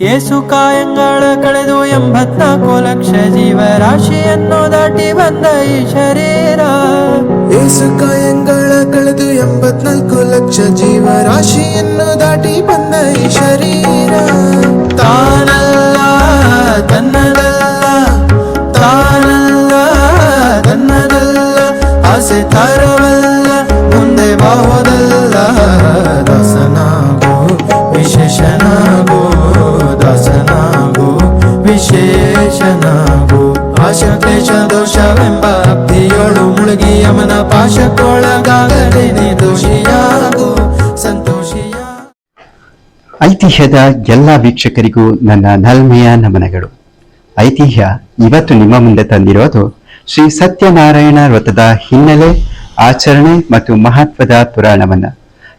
Case ಕಾಯಂಗಳ ಕಳೆದು ಎಂಬತ್ನಾಲ್ಕು ಲಕ್ಷ ಜೀವರಾಶಿಯನ್ನು ದಾಟಿ ಬಂದ ಈ ಶರೀರ ಏಸು ಕಾಯಂಗಳ ಕಳೆದು ಎಂಬತ್ನಾಲ್ಕು ಲಕ್ಷ ಜೀವರಾಶಿಯನ್ನು ದಾಟಿ ಬಂದ ಈ ಶರೀರ ತಾನಲ್ಲ ತನ್ನದಲ್ಲ ವಿಶೇಷನಾಗೋ. ಆಶ ಕ್ಲೇಶ ದೋಷವೆಂಬ ಭಕ್ತಿಯೋಳು ಮುಳುಗಿ ಯಮನ ಪಾಶಕ್ಕೊಳಗಾಗದೆ ದೋಷಿಯಾಗು ಸಂತೋಷಿಯ ಐತಿಹ್ಯದ ಎಲ್ಲ ವೀಕ್ಷಕರಿಗೂ ನನ್ನ ನಲ್ಮೆಯ ನಮನಗಳು. ಐತಿಹ್ಯ ಇವತ್ತು ನಿಮ್ಮ ಮುಂದೆ ತಂದಿರೋದು ಶ್ರೀ ಸತ್ಯನಾರಾಯಣ ವ್ರತದ ಹಿನ್ನೆಲೆ, ಆಚರಣೆ ಮತ್ತು ಮಹತ್ವದ ಪುರಾಣವನ್ನ.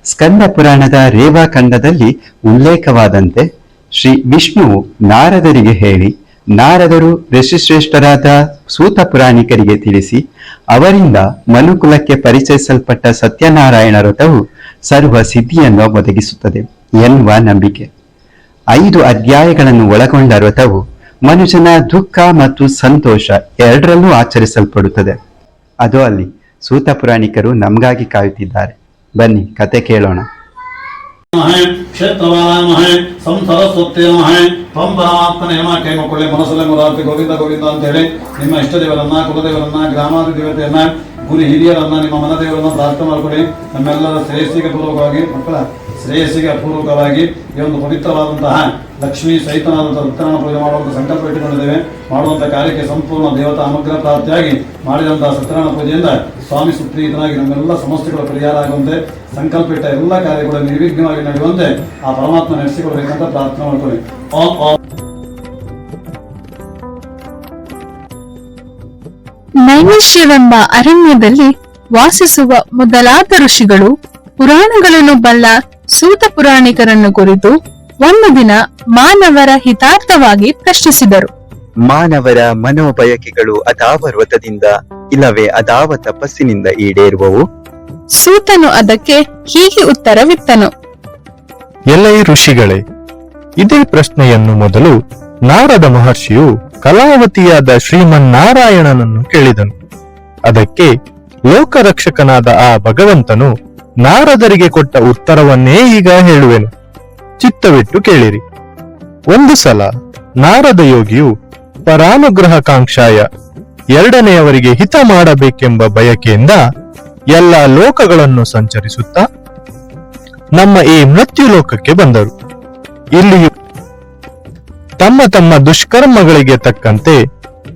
ಸ್ಕಂದ ಪುರಾಣದ ರೇವಾ ಖಂಡದಲ್ಲಿ ಉಲ್ಲೇಖವಾದಂತೆ ಶ್ರೀ ವಿಷ್ಣುವು ನಾರದರಿಗೆ ಹೇಳಿ ನಾರದರು ಋಷಿಶ್ರೇಷ್ಠರಾದ ಸೂತ ಪುರಾಣಿಕರಿಗೆ ತಿಳಿಸಿ, ಅವರಿಂದ ಮನುಕುಲಕ್ಕೆ ಪರಿಚಯಿಸಲ್ಪಟ್ಟ ಸತ್ಯನಾರಾಯಣ ವ್ರತವು ಸರ್ವ ಸಿದ್ಧಿಯನ್ನು ಒದಗಿಸುತ್ತದೆ ಎನ್ನುವ ನಂಬಿಕೆ. ಐದು ಅಧ್ಯಾಯಗಳನ್ನು ಒಳಗೊಂಡ ವ್ರತವು ಮನುಷ್ಯನ ದುಃಖ ಮತ್ತು ಸಂತೋಷ ಎರಡರಲ್ಲೂ ಆಚರಿಸಲ್ಪಡುತ್ತದೆ. ಅದು ಅಲ್ಲಿ ಸೂತ ಪುರಾಣಿಕರು ನಮಗಾಗಿ ಕಾಯುತ್ತಿದ್ದಾರೆ. ಬನ್ನಿ, ಕತೆ ಕೇಳೋಣ. ನಮಃ. ಕ್ಷೇತ್ರವಾರಾಮಹೇ ಸಂಸರಸ್ವತ್ತಿ ನಮಃ. ತ್ವಂ ಪರಮಾತ್ಮನೇ ನಮಃ. ಕೈ ಮಕ್ಕಳೇ ಮನಸ್ಸಲ್ಲೇ ಮುರಾರ್ತಿ ಗೋವಿಂದ ಗೋವಿಂದ ಅಂತ ಹೇಳಿ ನಿಮ್ಮ ಇಷ್ಟ ದೇವರನ್ನ ಕುಲದೇವರನ್ನ ಗ್ರಾಮಾದಿ ದೇವತೆಯನ್ನ ಗುರಿ ಹಿರಿಯರನ್ನ, ನಿಮ್ಮ ಮನದೇವರನ್ನ ಪ್ರಾರ್ಥನೆ ಮಾಡ್ಕೊಳ್ಳಿ. ನಮ್ಮೆಲ್ಲರ ಶ್ರೇಯಸ್ಸಿಗೆ ಪೂರ್ವಕವಾಗಿ, ಮಕ್ಕಳ ಶ್ರೇಯಸ್ಸಿಗೆ ಅಪೂರ್ವಕವಾಗಿ ಈ ಒಂದು ಪವಿತ್ರವಾದಂತಹ ಲಕ್ಷ್ಮೀ ಸಹಿತನಾದಂತಹ ಉತ್ತರಾಯಣ ಪೂಜೆ ಮಾಡುವಂತಹ ಸಂಕಲ್ಪ ಇಟ್ಟುಕೊಂಡಿದ್ದೇವೆ. ಮಾಡುವಂತ ಕಾರ್ಯಕ್ಕೆ ಸಂಪೂರ್ಣ ದೇವತಾ ಅನುಗ್ರಹ ಪ್ರಾಪ್ತಿಯಾಗಿ ಮಾಡಿದಂತಹ ಸತ್ಯನಾರಾಯಣ ಪೂಜೆಯಿಂದ ಸ್ವಾಮಿ ಸುಪ್ರೀತನಾಗಿ ನಮ್ಮೆಲ್ಲ ಸಮಸ್ಯೆಗಳ ಪರಿಹಾರ ಆಗುವಂತೆ ಸಂಕಲ್ಪ ಇಟ್ಟ ಎಲ್ಲ ಕಾರ್ಯಗಳು ನಿರ್ವಿಘ್ನವಾಗಿ ನಡೆಯುವಂತೆ ಆ ಪರಮಾತ್ಮ ನಡೆಸಿಕೊಳ್ಬೇಕಂತ ಪ್ರಾರ್ಥನೆ ಮಾಡ್ಕೊಳ್ಳಿ ನೈಮಿಷ್ಯವೆಂಬ ಅರಣ್ಯದಲ್ಲಿ ವಾಸಿಸುವ ಮೊದಲಾದ ಋಷಿಗಳು ಪುರಾಣಗಳನ್ನು ಬಲ್ಲ ಸೂತ ಪುರಾಣಿಕರನ್ನು ಕುರಿತು ಒಂದು ದಿನ ಮಾನವರ ಹಿತಾರ್ಥವಾಗಿ ಪ್ರಶ್ನಿಸಿದರು. ಮಾನವರ ಮನೋಬಯಕೆಗಳು ಅದಾವ ವ್ರತದಿಂದ ಇಲ್ಲವೇ ಅದಾವ ತಪಸ್ಸಿನಿಂದ ಈಡೇರುವವು? ಸೂತನು ಅದಕ್ಕೆ ಹೀಗೆ ಉತ್ತರವಿತ್ತನು ಎಲೈ ಋಷಿಗಳೇ ಇದೇ ಪ್ರಶ್ನೆಯನ್ನು ಮೊದಲು ನಾರದ ಮಹರ್ಷಿಯು ಕಲಾವತಿಯಾದ ಶ್ರೀಮನ್ನಾರಾಯಣನನ್ನು ಕೇಳಿದನು. ಅದಕ್ಕೆ ಲೋಕರಕ್ಷಕನಾದ ಆ ಭಗವಂತನು ನಾರದರಿಗೆ ಕೊಟ್ಟ ಉತ್ತರವನ್ನೇ ಈಗ ಹೇಳುವೆನು. ಚಿತ್ತವಿಟ್ಟು ಕೇಳಿರಿ. ಒಂದು ಸಲ ನಾರದ ಯೋಗಿಯು ಪರಾನುಗ್ರಹ ಕಾಂಕ್ಷಾಯ ಎರಡನೆಯವರಿಗೆ ಹಿತ ಮಾಡಬೇಕೆಂಬ ಬಯಕೆಯಿಂದ ಎಲ್ಲ ಲೋಕಗಳನ್ನು ಸಂಚರಿಸುತ್ತಾ ನಮ್ಮ ಈ ಮೃತ್ಯು ಲೋಕಕ್ಕೆ ಬಂದರು. ಇಲ್ಲಿಯೂ ತಮ್ಮ ತಮ್ಮ ದುಷ್ಕರ್ಮಗಳಿಗೆ ತಕ್ಕಂತೆ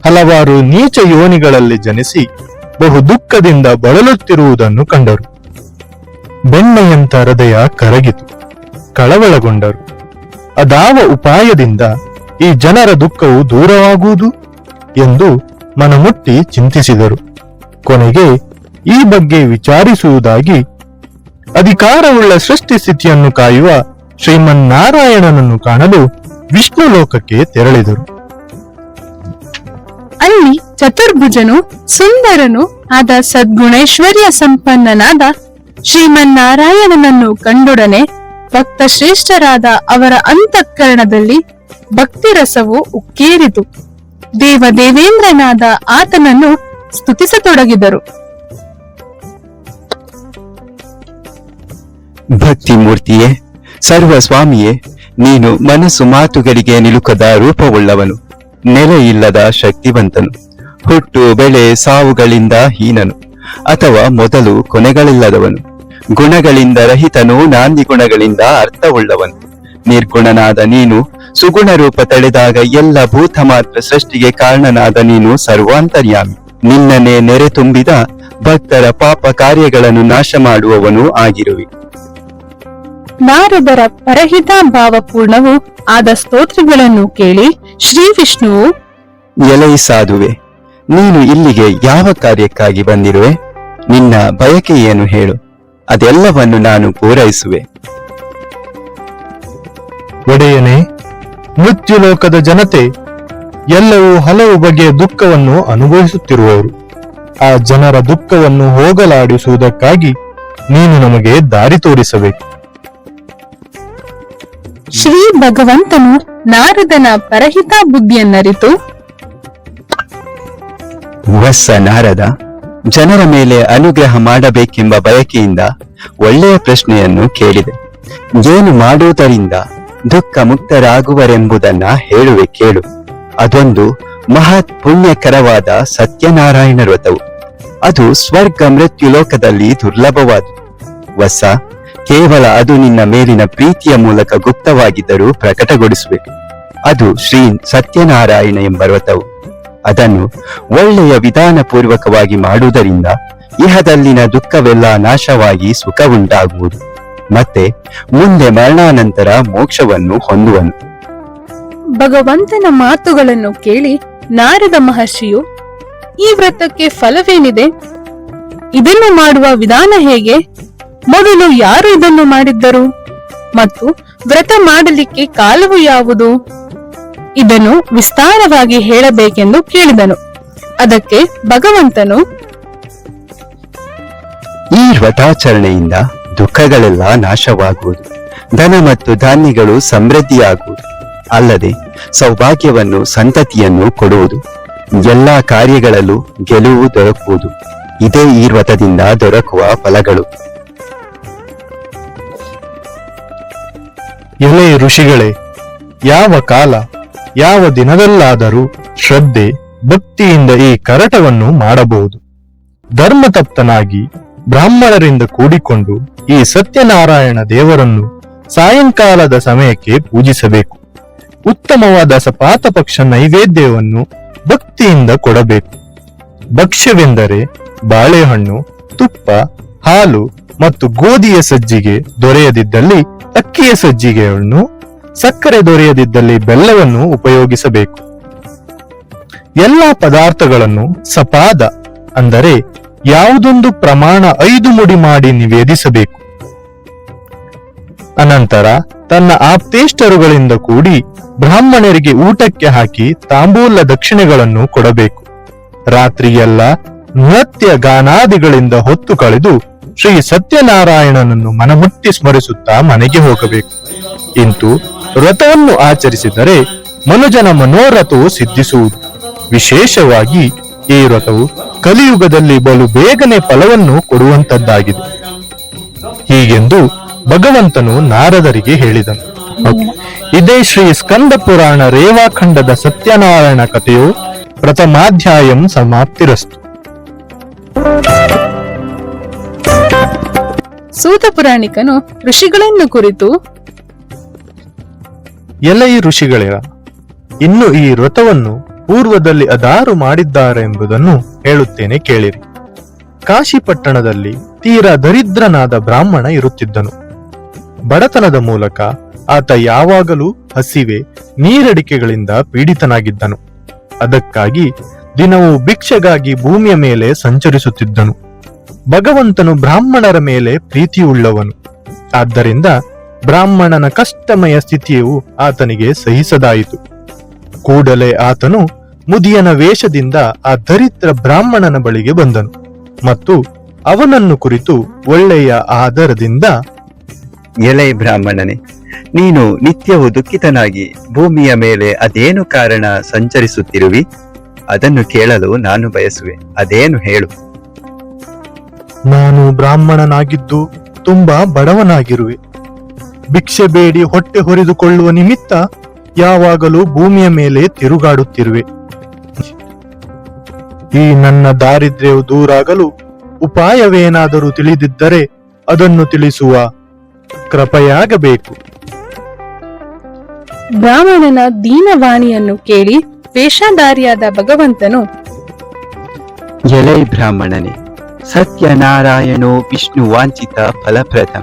ಹಲವಾರು ನೀಚ ಯೋನಿಗಳಲ್ಲಿ ಜನಿಸಿ ಬಹು ದುಃಖದಿಂದ ಬಳಲುತ್ತಿರುವುದನ್ನು ಕಂಡರು. ಬೆಣ್ಣೆಯಂತ ಹೃದಯ ಕರಗಿತು, ಕಳವಳಗೊಂಡರು. ಅದಾವ ಉಪಾಯದಿಂದ ಈ ಜನರ ದುಃಖವು ದೂರವಾಗುವುದು ಎಂದು ಮನಮುಟ್ಟಿ ಚಿಂತಿಸಿದರು. ಕೊನೆಗೆ ಈ ಬಗ್ಗೆ ವಿಚಾರಿಸುವುದಾಗಿ ಅಧಿಕಾರವುಳ್ಳ ಸೃಷ್ಟಿ ಸ್ಥಿತಿಯನ್ನು ಕಾಯುವ ಶ್ರೀಮನ್ನಾರಾಯಣನನ್ನು ಕಾಣಲು ವಿಷ್ಣು ಲೋಕಕ್ಕೆ ತೆರಳಿದರು. ಅಲ್ಲಿ ಚತುರ್ಭುಜನು, ಸುಂದರನು ಆದ ಸದ್ಗುಣೈಶ್ವರ್ಯ ಸಂಪನ್ನನಾದ ಶ್ರೀಮನ್ನಾರಾಯಣನನ್ನು ಕಂಡೊಡನೆ ಭಕ್ತ ಶ್ರೇಷ್ಠರಾದ ಅವರ ಅಂತಃಕರಣದಲ್ಲಿ ಭಕ್ತಿ ರಸವು ಉಕ್ಕೇರಿತು. ದೇವ ದೇವೇಂದ್ರನಾದ ಆತನನ್ನು ಸ್ತುತಿಸತೊಡಗಿದರು. ಭಕ್ತಿ ಮೂರ್ತಿಯೇ ಸರ್ವ ಸ್ವಾಮಿಯೇ ನೀನು ಮನಸ್ಸು ಮಾತುಗಳಿಗೆ ನಿಲುಕದ ರೂಪವುಳ್ಳವನು. ನೆಲೆಯಿಲ್ಲದ ಶಕ್ತಿವಂತನು. ಹುಟ್ಟು, ಬೆಳೆ, ಸಾವುಗಳಿಂದ ಹೀನನು. ಅಥವಾ ಮೊದಲು ಕೊನೆಗಳಿಲ್ಲದವನು. ಗುಣಗಳಿಂದ ರಹಿತನು ನಾಂದಿ ಗುಣಗಳಿಂದ ಅರ್ಥವುಳ್ಳವನು. ನಿರ್ಗುಣನಾದ ನೀನು ಸುಗುಣ ರೂಪ ತಳೆದಾಗ ಎಲ್ಲ ಭೂತ ಮಾತ್ರ ಸೃಷ್ಟಿಗೆ ಕಾರಣನಾದ ನೀನು ಸರ್ವಾಂತರ್ಯಾಮಿ. ನಿನ್ನನೆ ನೆರೆ ತುಂಬಿದ ಭಕ್ತರ ಪಾಪ ಕಾರ್ಯಗಳನ್ನು ನಾಶ ಮಾಡುವವನು ಆಗಿರುವೆ. ನಾರದರ ಪರಹಿತ ಭಾವಪೂರ್ಣವು ಆದ ಸ್ತೋತ್ರಗಳನ್ನು ಕೇಳಿ ಶ್ರೀ ವಿಷ್ಣುವು ಎಲೈ ಸಾಧುವೆ ನೀನು ಇಲ್ಲಿಗೆ ಯಾವ ಕಾರ್ಯಕ್ಕಾಗಿ ಬಂದಿರುವೆ? ನಿನ್ನ ಬಯಕೆ ಏನು ಹೇಳು? ಅದೆಲ್ಲವನ್ನು ನಾನು ಪೂರೈಸುವೆ. ಒಡೆಯನೇ ಮೃತ್ಯು ಲೋಕದ ಜನತೆ ಎಲ್ಲವೂ ಹಲವು ಬಗೆಯ ದುಃಖವನ್ನು ಅನುಭವಿಸುತ್ತಿರುವವರು. ಆ ಜನರ ದುಃಖವನ್ನು ಹೋಗಲಾಡಿಸುವುದಕ್ಕಾಗಿ ನೀನು ನಮಗೆ ದಾರಿ ತೋರಿಸಬೇಕು. ಶ್ರೀ ಭಗವಂತನು ನಾರದನ ಪರಹಿತ ಬುದ್ಧಿಯನ್ನರಿತು. ವಸ್ಸ ನಾರದ. ಜನರ ಮೇಲೆ ಅನುಗ್ರಹ ಮಾಡಬೇಕೆಂಬ ಬಯಕೆಯಿಂದ ಒಳ್ಳೆಯ ಪ್ರಶ್ನೆಯನ್ನು ಕೇಳಿದೆ. ಏನು ಮಾಡುವುದರಿಂದ ದುಃಖ ಮುಕ್ತರಾಗುವರೆಂಬುದನ್ನ ಹೇಳುವೆ ಕೇಳು. ಅದೊಂದು ಮಹತ್ ಪುಣ್ಯಕರವಾದ ಸತ್ಯನಾರಾಯಣ ವ್ರತವು. ಅದು ಸ್ವರ್ಗ ಮೃತ್ಯು ಲೋಕದಲ್ಲಿ ದುರ್ಲಭವಾದು ವಸ, ಕೇವಲ ಅದು ನಿನ್ನ ಮೇಲಿನ ಪ್ರೀತಿಯ ಮೂಲಕ ಗುಪ್ತವಾಗಿದ್ದರೂ ಪ್ರಕಟಗೊಳಿಸುವೆ. ಅದು ಶ್ರೀ ಸತ್ಯನಾರಾಯಣ ಎಂಬ ವ್ರತವು. ಅದನ್ನು ಒಳ್ಳೆಯ ವಿಧಾನ ಪೂರ್ವಕವಾಗಿ ಮಾಡುವುದರಿಂದ ಇಹದಲ್ಲಿನ ದುಃಖವೆಲ್ಲ ನಾಶವಾಗಿ ಸುಖ ಉಂಟಾಗುವುದು ಮತ್ತೆ ಮುಂದೆ ಮರಣಾನಂತರ ಮೋಕ್ಷವನ್ನು ಹೊಂದುವನು. ಭಗವಂತನ ಮಾತುಗಳನ್ನು ಕೇಳಿ ನಾರದ ಮಹರ್ಷಿಯು, ಈ ವ್ರತಕ್ಕೆ ಫಲವೇನಿದೆ? ಇದನ್ನು ಮಾಡುವ ವಿಧಾನ ಹೇಗೆ? ಮೊದಲು ಯಾರು ಇದನ್ನು ಮಾಡಿದ್ದರು? ಮತ್ತು ವ್ರತ ಮಾಡಲಿಕ್ಕೆ ಕಾಲವು ಯಾವುದು? ಇದನ್ನು ವಿಸ್ತಾರವಾಗಿ ಹೇಳಬೇಕೆಂದು ಕೇಳಿದನು. ಅದಕ್ಕೆ ಭಗವಂತನು, ಈ ವ್ರತಾಚರಣೆಯಿಂದ ದುಃಖಗಳೆಲ್ಲ ನಾಶವಾಗುವುದು, ಧನ ಮತ್ತು ಧಾನ್ಯಗಳು ಸಮೃದ್ಧಿಯಾಗುವುದು, ಅಲ್ಲದೆ ಸೌಭಾಗ್ಯವನ್ನು, ಸಂತತಿಯನ್ನು ಕೊಡುವುದು, ಎಲ್ಲಾ ಕಾರ್ಯಗಳಲ್ಲೂ ಗೆಲುವು ದೊರಕುವುದು, ಇದೇ ಈ ವ್ರತದಿಂದ ದೊರಕುವ ಫಲಗಳು. ಎಲೆ ಋಷಿಗಳೇ, ಯಾವ ಕಾಲ ಯಾವ ದಿನದಲ್ಲಾದರೂ ಶ್ರದ್ಧೆ, ಭಕ್ತಿಯಿಂದ ಈ ಕರಟವನ್ನು ಮಾಡಬಹುದು. ಧರ್ಮತಪ್ತನಾಗಿ ಬ್ರಾಹ್ಮಣರಿಂದ ಕೂಡಿಕೊಂಡು ಈ ಸತ್ಯನಾರಾಯಣ ದೇವರನ್ನು ಸಾಯಂಕಾಲದ ಸಮಯಕ್ಕೆ ಪೂಜಿಸಬೇಕು. ಉತ್ತಮವಾದ ಸಪಾತ ಪಕ್ಷ ನೈವೇದ್ಯವನ್ನು ಭಕ್ತಿಯಿಂದ ಕೊಡಬೇಕು. ಭಕ್ಷ್ಯವೆಂದರೆ ಬಾಳೆಹಣ್ಣು, ತುಪ್ಪ, ಹಾಲು ಮತ್ತು ಗೋಧಿಯ ಸಜ್ಜಿಗೆ ದೊರೆಯದಿದ್ದಲ್ಲಿ ಅಕ್ಕಿಯ ಸಜ್ಜಿಗೆಯನ್ನು ಸಕ್ಕರೆ ದೊರೆಯದಿದ್ದಲ್ಲಿ ಬೆಲ್ಲವನ್ನು ಉಪಯೋಗಿಸಬೇಕು. ಎಲ್ಲಾ ಪದಾರ್ಥಗಳನ್ನು ಸಪಾದ, ಅಂದರೆ ಯಾವುದೊಂದು ಪ್ರಮಾಣ ಐದು ಮುಡಿ ಮಾಡಿ ನಿವೇದಿಸಬೇಕು. ಅನಂತರ ತನ್ನ ಆಪ್ತೇಷ್ಟರುಗಳಿಂದ ಕೂಡಿ ಬ್ರಾಹ್ಮಣರಿಗೆ ಊಟಕ್ಕೆ ಹಾಕಿ ತಾಂಬೂಲ ದಕ್ಷಿಣೆಗಳನ್ನು ಕೊಡಬೇಕು. ರಾತ್ರಿಯೆಲ್ಲ ನೃತ್ಯ ಗಾನಾದಿಗಳಿಂದ ಹೊತ್ತು ಕಳೆದು ಶ್ರೀ ಸತ್ಯನಾರಾಯಣನನ್ನು ಮನಮುಟ್ಟಿ ಸ್ಮರಿಸುತ್ತಾ ಮನೆಗೆ ಹೋಗಬೇಕು. ಇಂತು ವ್ರತವನ್ನು ಆಚರಿಸಿದರೆ ಮನುಜನ ಮನೋರಥವು ಸಿದ್ಧಿಸುವುದು. ವಿಶೇಷವಾಗಿ ಈ ವ್ರತವು ಕಲಿಯುಗದಲ್ಲಿ ಬಲು ಬೇಗನೆ ಫಲವನ್ನು ಕೊಡುವಂತದ್ದಾಗಿದೆ ಹೀಗೆಂದು ಭಗವಂತನು ನಾರದರಿಗೆ ಹೇಳಿದನು. ಇದೇ ಶ್ರೀ ಸ್ಕಂದ ಪುರಾಣ ರೇವಾಖಂಡದ ಸತ್ಯನಾರಾಯಣ ಕಥೆಯು ಪ್ರಥಮಾಧ್ಯಾಯಂ ಸಮಾಪ್ತಿರಸ್ತು. ಸೂತ ಪುರಾಣಿಕನು ಋಷಿಗಳನ್ನು ಕುರಿತು ಎಲೈ ಋಷಿಗಳಿರ ಇನ್ನು ಈ ವ್ರತವನ್ನು ಪೂರ್ವದಲ್ಲಿ ಅದಾರು ಮಾಡಿದ್ದಾರೆ ಎಂಬುದನ್ನು ಹೇಳುತ್ತೇನೆ ಕೇಳಿರಿ. ಕಾಶಿ ಪಟ್ಟಣದಲ್ಲಿ ತೀರಾ ದರಿದ್ರನಾದ ಬ್ರಾಹ್ಮಣ ಇರುತ್ತಿದ್ದನು. ಬಡತನದ ಮೂಲಕ ಆತ ಯಾವಾಗಲೂ ಹಸಿವೆ, ನೀರಡಿಕೆಗಳಿಂದ ಪೀಡಿತನಾಗಿದ್ದನು. ಅದಕ್ಕಾಗಿ ದಿನವೂ ಭಿಕ್ಷೆಗಾಗಿ ಭೂಮಿಯ ಮೇಲೆ ಸಂಚರಿಸುತ್ತಿದ್ದನು. ಭಗವಂತನು ಬ್ರಾಹ್ಮಣರ ಮೇಲೆ ಪ್ರೀತಿಯುಳ್ಳವನು. ಆದ್ದರಿಂದ ಬ್ರಾಹ್ಮಣನ ಕಷ್ಟಮಯ ಸ್ಥಿತಿಯು ಆತನಿಗೆ ಸಹಿಸದಾಯಿತು. ಕೂಡಲೇ ಆತನು ಮುದಿಯನ ವೇಷದಿಂದ ಆ ದರಿದ್ರ ಬ್ರಾಹ್ಮಣನ ಬಳಿಗೆ ಬಂದನು ಮತ್ತು ಅವನನ್ನು ಕುರಿತು ಒಳ್ಳೆಯ ಆದರದಿಂದ ಎಲೆ ಬ್ರಾಹ್ಮಣನೇ ನೀನು ನಿತ್ಯವೂ ದುಃಖಿತನಾಗಿ ಭೂಮಿಯ ಮೇಲೆ ಅದೇನು ಕಾರಣ ಸಂಚರಿಸುತ್ತಿರುವಿ? ಅದನ್ನು ಕೇಳಲು ನಾನು ಬಯಸುವೆ ಅದೇನು ಹೇಳು. ನಾನು ಬ್ರಾಹ್ಮಣನಾಗಿದ್ದು ತುಂಬಾ ಬಡವನಾಗಿರುವೆ. ಭಿಕ್ಷೆ ಬೇಡಿ ಹೊಟ್ಟೆ ಹೊರಿದುಕೊಳ್ಳುವ ನಿಮಿತ್ತ ಯಾವಾಗಲೂ ಭೂಮಿಯ ಮೇಲೆ ತಿರುಗಾಡುತ್ತಿರುವೆ. ಈ ನನ್ನ ದಾರಿದ್ರ್ಯವು ದೂರಾಗಲು ಉಪಾಯವೇನಾದರೂ ತಿಳಿದಿದ್ದರೆ ಅದನ್ನು ತಿಳಿಸುವ ಕೃಪೆಯಾಗಬೇಕು. ಬ್ರಾಹ್ಮಣನ ದೀನವಾಣಿಯನ್ನು ಕೇಳಿ ವೇಷಧಾರಿಯಾದ ಭಗವಂತನು ಎಲೈ ಬ್ರಾಹ್ಮಣನೇ ಸತ್ಯನಾರಾಯಣೋ ವಿಷ್ಣು ವಾಂಚಿತ ಫಲಪ್ರದ.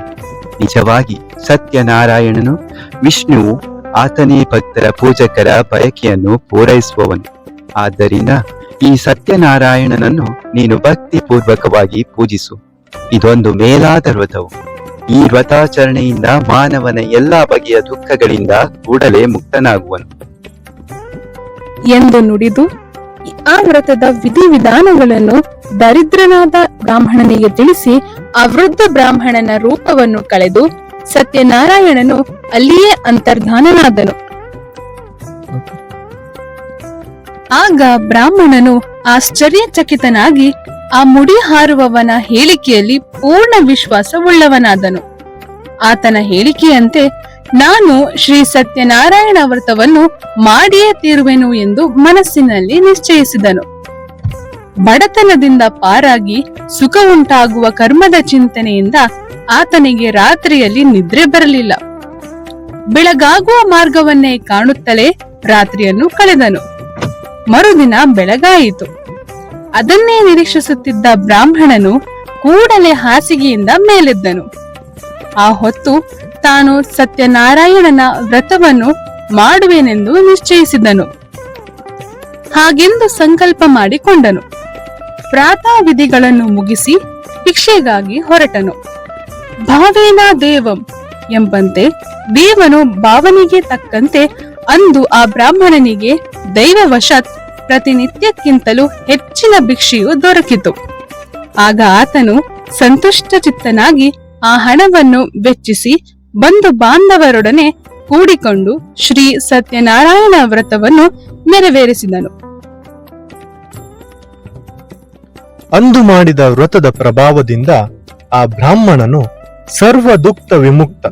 ನಿಜವಾಗಿ ಸತ್ಯನಾರಾಯಣನು ವಿಷ್ಣುವು ಆತನೇ ಭಕ್ತರ ಪೂಜಕರ ಬಯಕೆಯನ್ನು ಪೂರೈಸುವವನು. ಆದ್ದರಿಂದ ಈ ಸತ್ಯನಾರಾಯಣನನ್ನು ನೀನು ಭಕ್ತಿ ಪೂರ್ವಕವಾಗಿ ಪೂಜಿಸು. ಇದೊಂದು ಮೇಲಾದ ವ್ರತವು ಈ ವ್ರತಾಚರಣೆಯಿಂದ ಮಾನವನ ಎಲ್ಲಾ ಬಗೆಯ ದುಃಖಗಳಿಂದ ಕೂಡಲೇ ಮುಕ್ತನಾಗುವನು. ಎಂದು ನುಡಿದು ಆ ವ್ರತದ ವಿಧಿವಿಧಾನಗಳನ್ನು ದರಿದ್ರನಾದ ಬ್ರಾಹ್ಮಣನಿಗೆ ತಿಳಿಸಿ ಅವೃದ್ಧ ವೃದ್ಧ ಬ್ರಾಹ್ಮಣನ ರೂಪವನ್ನು ಕಳೆದು ಸತ್ಯನಾರಾಯಣನು ಅಲ್ಲಿಯೇ ಅಂತರ್ಧಾನನಾದನು. ಆಗ ಬ್ರಾಹ್ಮಣನು ಆಶ್ಚರ್ಯಚಕಿತನಾಗಿ ಆ ಮುಡಿ ಹಾರುವವನ ಹೇಳಿಕೆಯಲ್ಲಿ ಪೂರ್ಣ ವಿಶ್ವಾಸವುಳ್ಳವನಾದನು. ಆತನ ಹೇಳಿಕೆಯಂತೆ ನಾನು ಶ್ರೀ ಸತ್ಯನಾರಾಯಣ ವ್ರತವನ್ನು ಮಾಡಿಯೇ ತೀರುವೆನು ಎಂದು ಮನಸ್ಸಿನಲ್ಲಿ ನಿಶ್ಚಯಿಸಿದನು. ಬಡತನದಿಂದ ಪಾರಾಗಿ ಸುಖ ಉಂಟಾಗುವ ಕರ್ಮದ ಚಿಂತನೆಯಿಂದ ಆತನಿಗೆ ರಾತ್ರಿಯಲ್ಲಿ ನಿದ್ರೆ ಬರಲಿಲ್ಲ. ಬೆಳಗಾಗುವ ಮಾರ್ಗವನ್ನೇ ಕಾಣುತ್ತಲೇ ರಾತ್ರಿಯನ್ನು ಕಳೆದನು. ಮರುದಿನ ಬೆಳಗಾಯಿತು. ಅದನ್ನೇ ನಿರೀಕ್ಷಿಸುತ್ತಿದ್ದ ಬ್ರಾಹ್ಮಣನು ಕೂಡಲೇ ಹಾಸಿಗೆಯಿಂದ ಮೇಲೆದ್ದನು. ಆ ಹೊತ್ತು ತಾನು ಸತ್ಯನಾರಾಯಣನ ವ್ರತವನ್ನು ಮಾಡುವೆನೆಂದು ನಿಶ್ಚಯಿಸಿದನು. ಹಾಗೆಂದು ಸಂಕಲ್ಪ ಮಾಡಿಕೊಂಡನು. ಪ್ರಾತಃ ವಿಧಿಗಳನ್ನು ಮುಗಿಸಿ ಭಿಕ್ಷೆಗಾಗಿ ಹೊರಟನು. ಭಾವೇನ ದೇವಂ ಎಂಬಂತೆ ದೇವನು ಭಾವನೆಗೆ ತಕ್ಕಂತೆ ಅಂದು ಆ ಬ್ರಾಹ್ಮಣನಿಗೆ ದೈವವಶಾತ್ ಪ್ರತಿನಿತ್ಯಕ್ಕಿಂತಲೂ ಹೆಚ್ಚಿನ ಭಿಕ್ಷೆಯು ದೊರಕಿತು. ಆಗ ಆತನು ಸಂತುಷ್ಟ ಚಿತ್ತನಾಗಿ ಆ ಹಣವನ್ನು ವೆಚ್ಚಿಸಿ ಬಂಧು ಬಾಂಧವರೊಡನೆ ಕೂಡಿಕೊಂಡು ಶ್ರೀ ಸತ್ಯನಾರಾಯಣ ವ್ರತವನ್ನು ನೆರವೇರಿಸಿದನು. ಅಂದು ಮಾಡಿದ ವ್ರತದ ಪ್ರಭಾವದಿಂದ ಆ ಬ್ರಾಹ್ಮಣನು ಸರ್ವ ದುಃಖ ವಿಮುಕ್ತ.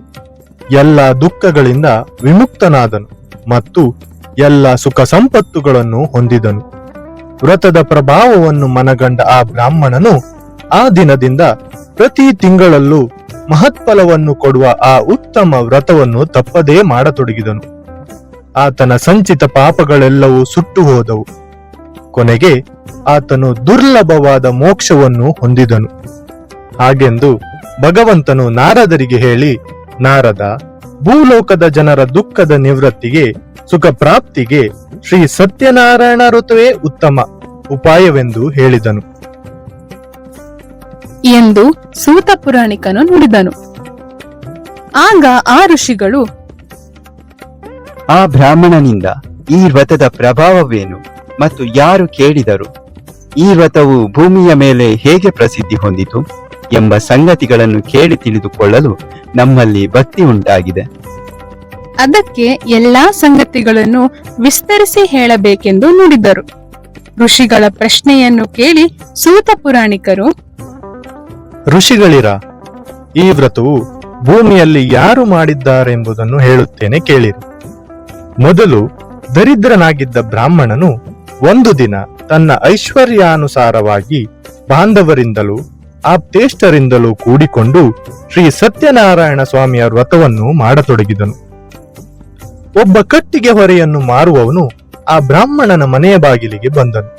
ಎಲ್ಲ ದುಃಖಗಳಿಂದ ವಿಮುಕ್ತನಾದನು ಮತ್ತು ಎಲ್ಲ ಸುಖ ಸಂಪತ್ತುಗಳನ್ನು ಹೊಂದಿದನು. ವ್ರತದ ಪ್ರಭಾವವನ್ನು ಮನಗಂಡ ಆ ಬ್ರಾಹ್ಮಣನು ಆ ದಿನದಿಂದ ಪ್ರತಿ ತಿಂಗಳಲ್ಲೂ ಮಹತ್ಫಲವನ್ನು ಕೊಡುವ ಆ ಉತ್ತಮ ವ್ರತವನ್ನು ತಪ್ಪದೇ ಮಾಡತೊಡಗಿದನು. ಆತನ ಸಂಚಿತ ಪಾಪಗಳೆಲ್ಲವೂ ಸುಟ್ಟು ಹೋದವು. ಕೊನೆಗೆ ಆತನು ದುರ್ಲಭವಾದ ಮೋಕ್ಷವನ್ನು ಹೊಂದಿದನು. ಹಾಗೆಂದು ಭಗವಂತನು ನಾರದರಿಗೆ ಹೇಳಿ ನಾರದ ಭೂಲೋಕದ ಜನರ ದುಃಖದ ನಿವೃತ್ತಿಗೆ ಸುಖ ಪ್ರಾಪ್ತಿಗೆ ಶ್ರೀ ಸತ್ಯನಾರಾಯಣ ಋತುವೇ ಉತ್ತಮ ಉಪಾಯವೆಂದು ಹೇಳಿದನು. ಎಂದು ಸೂತ ಪುರಾಣಿಕನು ನುಡಿದನು. ಆಗ ಆ ಋಷಿಗಳು ಆ ಬ್ರಾಹ್ಮಣನಿಂದ ಈ ವ್ರತದ ಪ್ರಭಾವವೇನು ಮತ್ತು ಯಾರು ಕೇಳಿದರು? ಈ ವ್ರತವು ಭೂಮಿಯ ಮೇಲೆ ಹೇಗೆ ಪ್ರಸಿದ್ಧಿ ಹೊಂದಿತು? ಎಂಬ ಸಂಗತಿಗಳನ್ನು ಕೇಳಿ ತಿಳಿದುಕೊಳ್ಳಲು ನಮ್ಮಲ್ಲಿ ಭಕ್ತಿ ಉಂಟಾಗಿದೆ. ಅದಕ್ಕೆ ಎಲ್ಲಾ ಸಂಗತಿಗಳನ್ನು ವಿಸ್ತರಿಸಿ ಹೇಳಬೇಕೆಂದು ನುಡಿದರು. ಋಷಿಗಳ ಪ್ರಶ್ನೆಯನ್ನು ಕೇಳಿ ಸೂತ ಪುರಾಣಿಕರು ಋಷಿಗಳಿರ ಈ ವ್ರತವು ಭೂಮಿಯಲ್ಲಿ ಯಾರು ಮಾಡಿದ್ದಾರೆಂಬುದನ್ನು ಹೇಳುತ್ತೇನೆ ಕೇಳಿರಿ. ಮೊದಲು ದರಿದ್ರನಾಗಿದ್ದ ಬ್ರಾಹ್ಮಣನು ಒಂದು ದಿನ ತನ್ನ ಐಶ್ವರ್ಯಾನುಸಾರವಾಗಿ ಬಾಂಧವರಿಂದಲೂ ಆಪ್ತೇಷ್ಟರಿಂದಲೂ ಕೂಡಿಕೊಂಡು ಶ್ರೀ ಸತ್ಯನಾರಾಯಣ ಸ್ವಾಮಿಯ ವ್ರತವನ್ನು ಮಾಡತೊಡಗಿದನು. ಒಬ್ಬ ಕಟ್ಟಿಗೆ ಹೊರೆಯನ್ನು ಮಾರುವವನು ಆ ಬ್ರಾಹ್ಮಣನ ಮನೆಯ ಬಾಗಿಲಿಗೆ ಬಂದನು.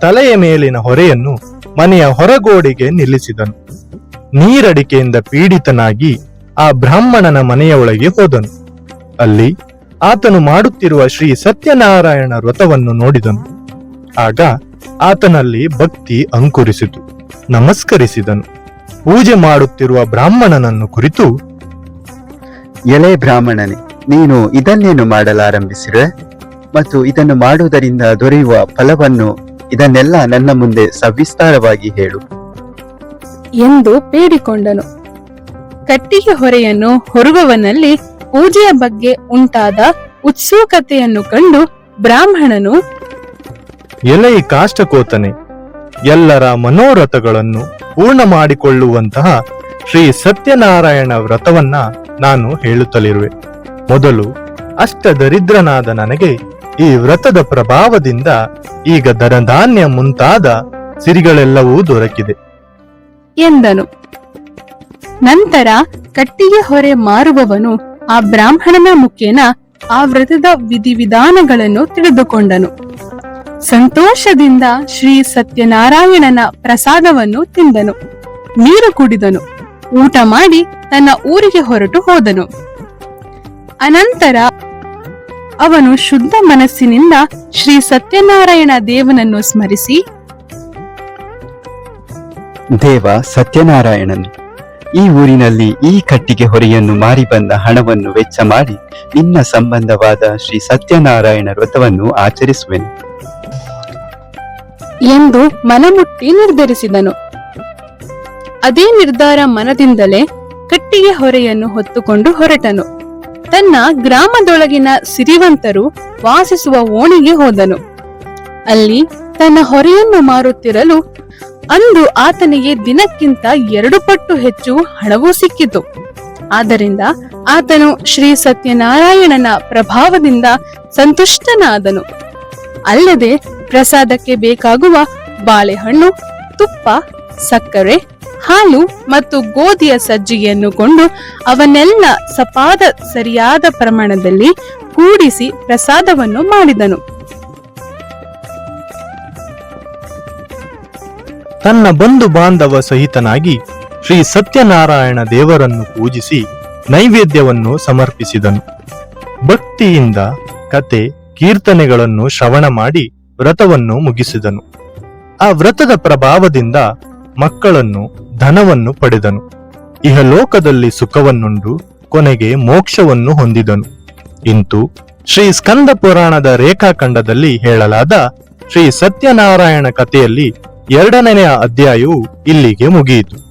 ತಲೆಯ ಮೇಲಿನ ಹೊರೆಯನ್ನು ಮನೆಯ ಹೊರಗೋಡೆಗೆ ನಿಲ್ಲಿಸಿದನು. ನೀರಡಿಕೆಯಿಂದ ಪೀಡಿತನಾಗಿ ಆ ಬ್ರಾಹ್ಮಣನ ಮನೆಯ ಒಳಗೆ ಹೋದನು. ಅಲ್ಲಿ ಆತನು ಮಾಡುತ್ತಿರುವ ಶ್ರೀ ಸತ್ಯನಾರಾಯಣ ವ್ರತವನ್ನು ನೋಡಿದನು. ಆಗ ಆತನಲ್ಲಿ ಭಕ್ತಿ ಅಂಕುರಿಸಿತು. ನಮಸ್ಕರಿಸಿದನು. ಪೂಜೆ ಮಾಡುತ್ತಿರುವ ಬ್ರಾಹ್ಮಣನನ್ನು ಕುರಿತು ಎಲೆ ಬ್ರಾಹ್ಮಣನೇ ನೀನು ಇದನ್ನೇನು ಮಾಡಲಾರಂಭಿಸಿರುವೆ ಮತ್ತು ಇದನ್ನು ಮಾಡುವುದರಿಂದ ದೊರೆಯುವ ಫಲವನ್ನು ಇದನ್ನೆಲ್ಲ ನನ್ನ ಮುಂದೆ ಸವಿಸ್ತಾರವಾಗಿ ಹೇಳು. ಎಂದು ಬೇಡಿಕೊಂಡನು ಕಟ್ಟಿಗೆ ಹೊರೆಯನ್ನು ಹೊರುವವನಲ್ಲಿ ಪೂಜೆಯ ಬಗ್ಗೆ ಉಂಟಾದ ಉತ್ಸುಕತೆಯನ್ನು ಕಂಡು ಬ್ರಾಹ್ಮಣನು ಎಲೆ ಕಾಷ್ಟಕೋತನೆ ಎಲ್ಲರ ಮನೋರಥಗಳನ್ನು ಪೂರ್ಣ ಮಾಡಿಕೊಳ್ಳುವಂತಹ ಶ್ರೀ ಸತ್ಯನಾರಾಯಣ ವ್ರತವನ್ನ ನಾನು ಹೇಳುತ್ತಲಿರುವೆ. ಮೊದಲು ಅಷ್ಟ ದರಿದ್ರನಾದ ನನಗೆ ಈ ವ್ರತದ ಪ್ರಭಾವದಿಂದ ಈಗ ದರಧಾನ್ಯ ಮುಂತಾದ ಸಿರಿಗಳೆಲ್ಲವೂ ದೊರಕಿದೆ. ಎಂದನು. ನಂತರ ಕಟ್ಟಿಗೆ ಹೊರೆ ಮಾರುವವನು ಆ ಬ್ರಾಹ್ಮಣನ ಮುಖೇನ ಆ ವ್ರತದ ವಿಧಿವಿಧಾನಗಳನ್ನು ತಿಳಿದುಕೊಂಡನು. ಸಂತೋಷದಿಂದ ಶ್ರೀ ಸತ್ಯನಾರಾಯಣನ ಪ್ರಸಾದವನ್ನು ತಿಂದನು. ನೀರು ಕುಡಿದನು. ಊಟ ಮಾಡಿ ತನ್ನ ಊರಿಗೆ ಹೊರಟು ಹೋದನು. ಅನಂತರ ಅವನು ಶುದ್ಧ ಮನಸ್ಸಿನಿಂದ ಶ್ರೀ ಸತ್ಯನಾರಾಯಣ ದೇವನನ್ನು ಸ್ಮರಿಸಿ, ದೇವ ಸತ್ಯನಾರಾಯಣನು, ಈ ಊರಿನಲ್ಲಿ ಈ ಕಟ್ಟಿಗೆ ಹೊರೆಯನ್ನು ಮಾರಿ ಬಂದ ಹಣವನ್ನು ವೆಚ್ಚ ಮಾಡಿ ನಿನ್ನ ಸಂಬಂಧವಾದ ಶ್ರೀ ಸತ್ಯನಾರಾಯಣ ವ್ರತವನ್ನು ಆಚರಿಸುವೆನು. ಎಂದು ಮನಮುಟ್ಟಿ ನಿರ್ಧರಿಸಿದನು. ಅದೇ ನಿರ್ಧಾರ ಮನದಿಂದಲೇ ಕಟ್ಟಿಗೆ ಹೊರೆಯನ್ನು ಹೊತ್ತುಕೊಂಡು ಹೊರಟನು. ತನ್ನ ಗ್ರಾಮದೊಳಗಿನ ಸಿರಿವಂತರು ವಾಸಿಸುವ ಓಣಿಗೆ ಹೋದನು. ಅಲ್ಲಿ ತನ್ನ ಹೊರೆಯನ್ನು ಮಾರುತ್ತಿರಲು ಅಂದು ಆತನಿಗೆ ದಿನಕ್ಕಿಂತ ಎರಡು ಪಟ್ಟು ಹೆಚ್ಚು ಹಣವೂ ಸಿಕ್ಕಿತು. ಆದ್ದರಿಂದ ಆತನು ಶ್ರೀ ಸತ್ಯನಾರಾಯಣನ ಪ್ರಭಾವದಿಂದ ಸಂತುಷ್ಟನಾದನು. ಅಲ್ಲದೆ ಪ್ರಸಾದಕ್ಕೆ ಬೇಕಾಗುವ ಬಾಳೆಹಣ್ಣು, ತುಪ್ಪ, ಸಕ್ಕರೆ, ಹಾಲು ಮತ್ತು ಗೋಧಿಯ ಸಜ್ಜಿಗೆಯನ್ನು ಕೊಂಡು ಅವನ್ನೆಲ್ಲ ಸಪಾದ ಸರಿಯಾದ ಪ್ರಮಾಣದಲ್ಲಿ ಕೂಡಿಸಿ ಪ್ರಸಾದವನ್ನು ಮಾಡಿದನು. ತನ್ನ ಬಂಧು ಬಾಂಧವ ಸಹಿತನಾಗಿ ಶ್ರೀ ಸತ್ಯನಾರಾಯಣ ದೇವರನ್ನು ಪೂಜಿಸಿ ನೈವೇದ್ಯವನ್ನು ಸಮರ್ಪಿಸಿದನು. ಭಕ್ತಿಯಿಂದ ಕತೆ, ಕೀರ್ತನೆಗಳನ್ನು ಶ್ರವಣ ಮಾಡಿ ವ್ರತವನ್ನು ಮುಗಿಸಿದನು. ಆ ವ್ರತದ ಪ್ರಭಾವದಿಂದ ಮಕ್ಕಳನ್ನು ಧನವನ್ನು ಪಡೆದನು. ಇಹಲೋಕದಲ್ಲಿ ಸುಖವನ್ನುಂಡು ಕೊನೆಗೆ ಮೋಕ್ಷವನ್ನು ಹೊಂದಿದನು. ಇಂತು ಶ್ರೀ ಸ್ಕಂದ ಪುರಾಣದ ರೇಖಾಖಂಡದಲ್ಲಿ ಹೇಳಲಾದ ಶ್ರೀ ಸತ್ಯನಾರಾಯಣ ಕಥೆಯಲ್ಲಿ ಎರಡನೆಯ ಅಧ್ಯಾಯವು ಇಲ್ಲಿಗೆ ಮುಗಿಯಿತು.